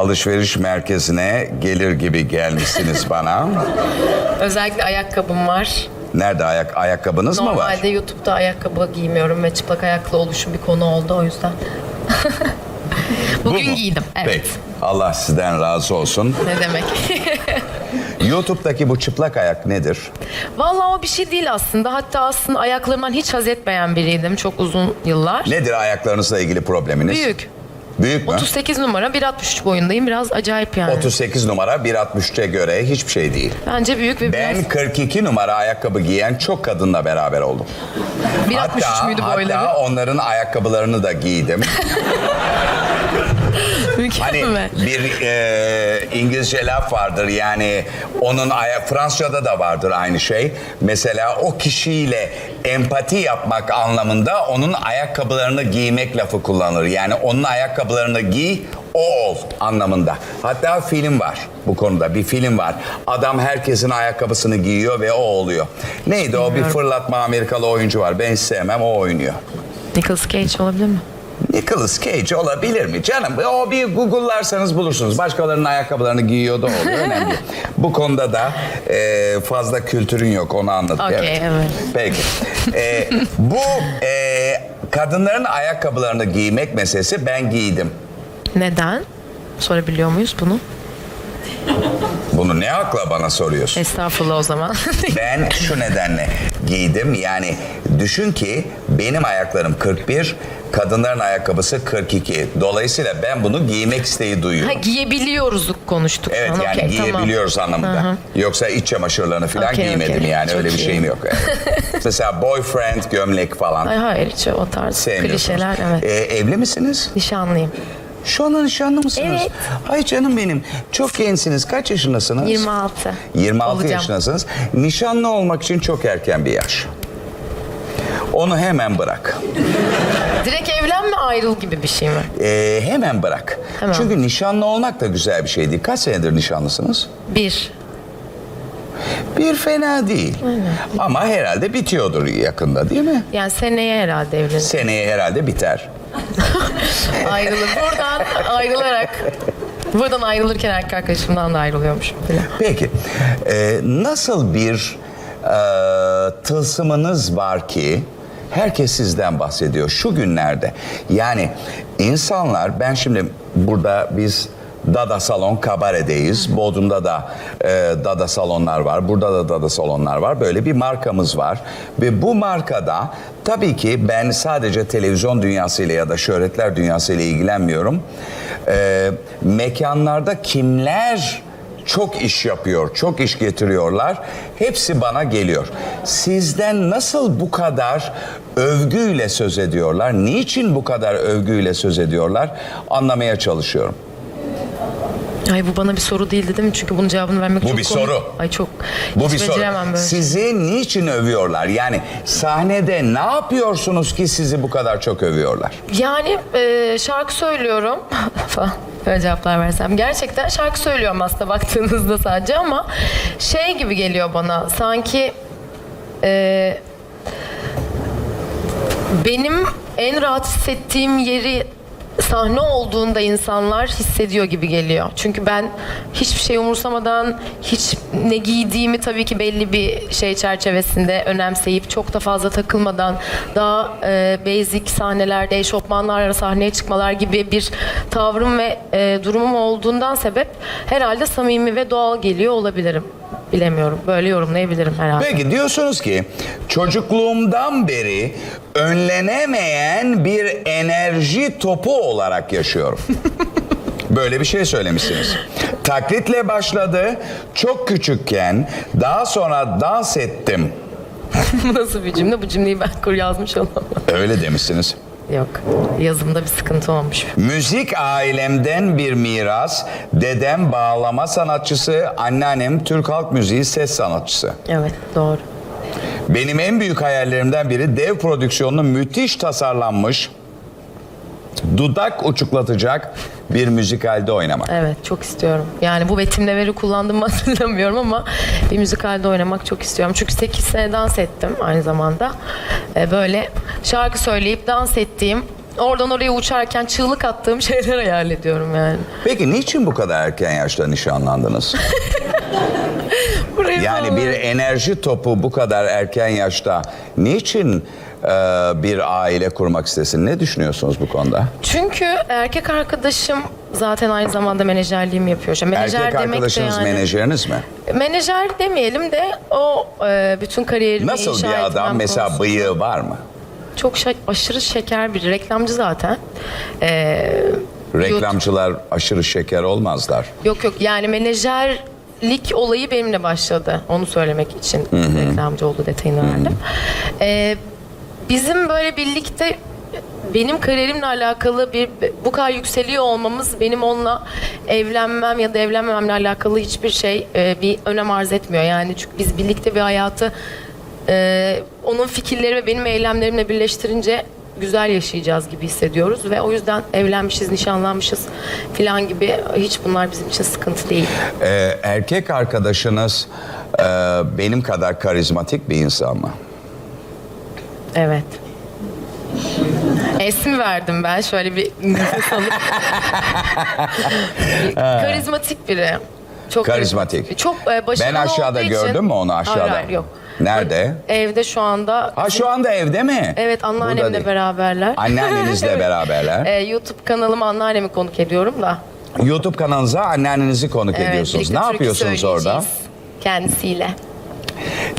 alışveriş merkezine gelir gibi gelmişsiniz bana. Özellikle ayakkabım var. Nerede ayak ayakkabınız mı var? Normalde YouTube'da ayakkabı giymiyorum ve çıplak ayaklı oluşum bir konu oldu o yüzden. Bu Bugün mu? giydim. Evet. Peki. Allah sizden razı olsun. Ne demek? YouTube'daki bu çıplak ayak nedir? Vallahi o bir şey değil aslında. Hatta aslında ayaklarımdan hiç haz etmeyen biriydim çok uzun yıllar. Nedir ayaklarınızla ilgili probleminiz? Büyük. Büyük mü? 38 numara 1.63 boyundayım. Biraz acayip yani. 38 numara 1.63'e göre hiçbir şey değil. Bence büyük ve Ben biraz 42 numara ayakkabı giyen çok kadınla beraber oldum. 1.63 müydü boyları? hatta onların ayakkabılarını da giydim. Hani Mükemmel. bir e, İngilizce laf vardır yani onun aya Fransızca'da da vardır aynı şey. Mesela o kişiyle empati yapmak anlamında onun ayakkabılarını giymek lafı kullanılır. Yani onun ayakkabılarını giy o ol anlamında. Hatta film var bu konuda bir film var. Adam herkesin ayakkabısını giyiyor ve o oluyor. Neydi o bir fırlatma Amerikalı oyuncu var. Ben hiç sevmem o oynuyor. Nicolas Cage olabilir mi? Nicolas Cage olabilir mi canım? O bir Google'larsanız bulursunuz. Başkalarının ayakkabılarını giyiyor da oluyor. Önemli. Bu konuda da e, fazla kültürün yok onu anlat. Okey, evet. Peki. E, bu e, kadınların ayakkabılarını giymek meselesi ben giydim. Neden? Sorabiliyor muyuz bunu? Ne akla bana soruyorsun? Estağfurullah o zaman. Ben şu nedenle giydim. Yani düşün ki benim ayaklarım 41, kadınların ayakkabısı 42. Dolayısıyla ben bunu giymek isteği ha, duyuyorum. giyebiliyoruz konuştuk. Evet yani tamam. giyebiliyoruz anlamında. Yoksa iç çamaşırlarını falan Okey, giymedim okey. yani Çok öyle bir iyi. şeyim yok. Evet. Mesela boyfriend gömlek falan Ay hayır hiç o tarz klişeler evet. Ee, evli misiniz? Nişanlıyım. Şu anda nişanlı mısınız? Evet. Ay canım benim. Çok gençsiniz. Kaç yaşındasınız? 26. 26 Olacağım. yaşındasınız. Nişanlı olmak için çok erken bir yaş. Onu hemen bırak. Direkt evlenme ayrıl gibi bir şey mi? Ee, hemen bırak. Tamam. Çünkü nişanlı olmak da güzel bir şey değil. Kaç senedir nişanlısınız? Bir. Bir fena değil. Ama herhalde bitiyordur yakında değil mi? Yani seneye herhalde evlenir. Seneye herhalde biter. Ayrılır. Buradan ayrılarak Buradan ayrılırken erkek arkadaşımdan da ayrılıyormuşum falan. Peki e, nasıl bir e, tılsımınız var ki herkes sizden bahsediyor şu günlerde. Yani insanlar ben şimdi burada biz Dada Salon Kabare'deyiz. Bodrum'da da e, Dada Salonlar var. Burada da Dada Salonlar var. Böyle bir markamız var. Ve bu markada tabii ki ben sadece televizyon dünyasıyla ya da şöhretler dünyasıyla ilgilenmiyorum. E, mekanlarda kimler çok iş yapıyor, çok iş getiriyorlar. Hepsi bana geliyor. Sizden nasıl bu kadar övgüyle söz ediyorlar? Niçin bu kadar övgüyle söz ediyorlar? Anlamaya çalışıyorum. Ay bu bana bir soru değildi değil mi? Çünkü bunun cevabını vermek Bu çok bir komik. soru. Ay çok. Bu hiç bir soru. böyle. Sizi niçin övüyorlar? Yani sahnede ne yapıyorsunuz ki sizi bu kadar çok övüyorlar? Yani e, şarkı söylüyorum falan böyle cevaplar versem. Gerçekten şarkı söylüyorum aslında baktığınızda sadece ama şey gibi geliyor bana sanki e, benim en rahat hissettiğim yeri sahne olduğunda insanlar hissediyor gibi geliyor. Çünkü ben hiçbir şey umursamadan hiç ne giydiğimi tabii ki belli bir şey çerçevesinde önemseyip çok da fazla takılmadan daha e, basic sahnelerde eşofmanlarla sahneye çıkmalar gibi bir tavrım ve e, durumum olduğundan sebep herhalde samimi ve doğal geliyor olabilirim. Bilemiyorum. Böyle yorumlayabilirim herhalde. Peki diyorsunuz ki çocukluğumdan beri önlenemeyen bir enerji topu olarak yaşıyorum. Böyle bir şey söylemişsiniz. Taklitle başladı. Çok küçükken daha sonra dans ettim. Bu nasıl bir cümle? Bu cümleyi ben kur yazmış olamam. Öyle demişsiniz. Yok. Yazımda bir sıkıntı olmuş. Müzik ailemden bir miras. Dedem bağlama sanatçısı, anneannem Türk halk müziği ses sanatçısı. Evet doğru. Benim en büyük hayallerimden biri dev prodüksiyonlu müthiş tasarlanmış dudak uçuklatacak bir müzikalde oynamak. Evet çok istiyorum. Yani bu betimlemeleri kullandım mı hatırlamıyorum ama bir müzikalde oynamak çok istiyorum. Çünkü 8 sene dans ettim aynı zamanda. Ee, böyle şarkı söyleyip dans ettiğim oradan oraya uçarken çığlık attığım şeyler hayal ediyorum yani. Peki niçin bu kadar erken yaşta nişanlandınız? Burayı Yani bir enerji topu bu kadar erken yaşta niçin e, bir aile kurmak istesin? Ne düşünüyorsunuz bu konuda? Çünkü erkek arkadaşım zaten aynı zamanda menajerliğimi yapıyor. İşte menajer Erkek demek de arkadaşınız yani- menajeriniz mi? Menajer demeyelim de o e, bütün kariyerimi Nasıl inşa bir adam? Mesela konusunda- bıyığı var mı? Çok şe- aşırı şeker bir reklamcı zaten. E, Reklamcılar aşırı şeker olmazlar. Yok yok yani menajerlik olayı benimle başladı. Onu söylemek için reklamcı oldu detayını verdim. Ee, bizim böyle birlikte benim kariyerimle alakalı bir bu kadar yükseliyor olmamız benim onunla evlenmem ya da evlenmememle alakalı hiçbir şey e, bir önem arz etmiyor. Yani çünkü biz birlikte bir hayatı e, onun fikirleri ve benim eylemlerimle birleştirince güzel yaşayacağız gibi hissediyoruz ve o yüzden evlenmişiz, nişanlanmışız filan gibi hiç bunlar bizim için sıkıntı değil. Ee, erkek arkadaşınız e, benim kadar karizmatik bir insan mı? Evet. Esmi verdim ben şöyle bir nefes alıp. Karizmatik biri. Çok Karizmatik. Çok e, başarılı Ben aşağıda olduğu için- gördün mü onu aşağıda? Hayır, hayır, yok. Nerede? Evde şu anda. Ha şu anda evde mi? Evet Burada anneannemle değil. beraberler. Anneannenizle Evet. beraberler. E, YouTube kanalıma anneannemi konuk ediyorum da. YouTube kanalınıza anneannenizi konuk Evet, ediyorsunuz. birlikte Ne türkü yapıyorsunuz orada? söyleyeceğiz Kendisiyle.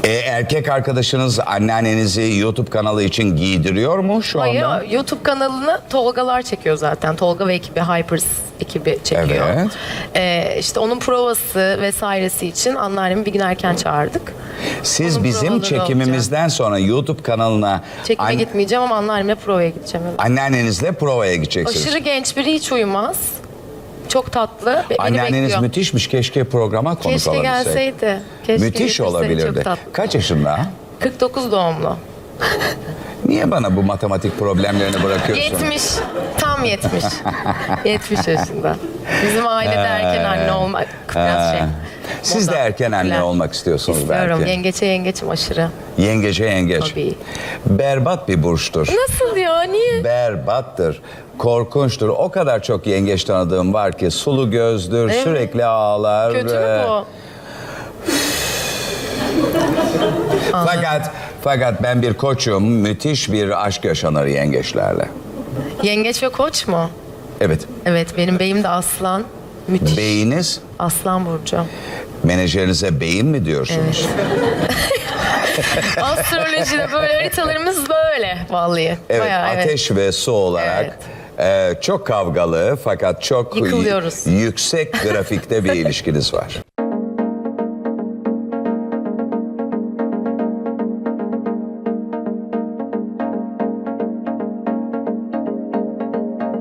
Ee, erkek arkadaşınız anneannenizi YouTube kanalı için giydiriyor mu şu Hayır, anda? YouTube kanalını Tolgalar çekiyor zaten. Tolga ve ekibi, Hypers ekibi çekiyor. Evet. Ee, işte onun provası vesairesi için anneannemi bir gün erken çağırdık. Siz Onun bizim provaları çekimimizden sonra YouTube kanalına Çekime an- gitmeyeceğim ama anneannemle provaya gideceğim. evet. anneannenizle provaya gideceksiniz. Aşırı genç biri hiç uyumaz. Çok tatlı. Beni Anneanneniz bekliyor. müthişmiş. Keşke programa konuk Keşke olabilseydi. gelseydi. Keşke Müthiş getirseydi, olabilirdi. Çok tatlı. Kaç yaşında? 49 doğumlu. Niye bana bu matematik problemlerini bırakıyorsun? 70. Tam 70. 70 yaşında. Bizim ailede erken anne olmak biraz şey. Siz de moda, erken anne popüler. olmak istiyorsunuz İstiyorum. belki. Yengeçe yengeçim aşırı. Yengece yengeç. Tabii. Berbat bir burçtur. Nasıl ya? Niye? Berbattır. Korkunçtur. O kadar çok yengeç tanıdığım var ki sulu gözdür, Evet. sürekli ağlar. Kötü mü Ee, bu? Fakat fakat ben bir koçum. Müthiş bir aşk yaşanır yengeçlerle. Yengeç ve koç mu? Evet. Evet benim beyim de aslan. Müthiş. Beyiniz Aslan burcu. menajerinize beyin mi diyorsunuz? Astrolojide böyle haritalarımız böyle vallahi. Evet, Bayağı, evet. ateş ve su olarak e, çok kavgalı fakat çok Yıkılıyoruz. yüksek grafikte bir ilişkiniz var.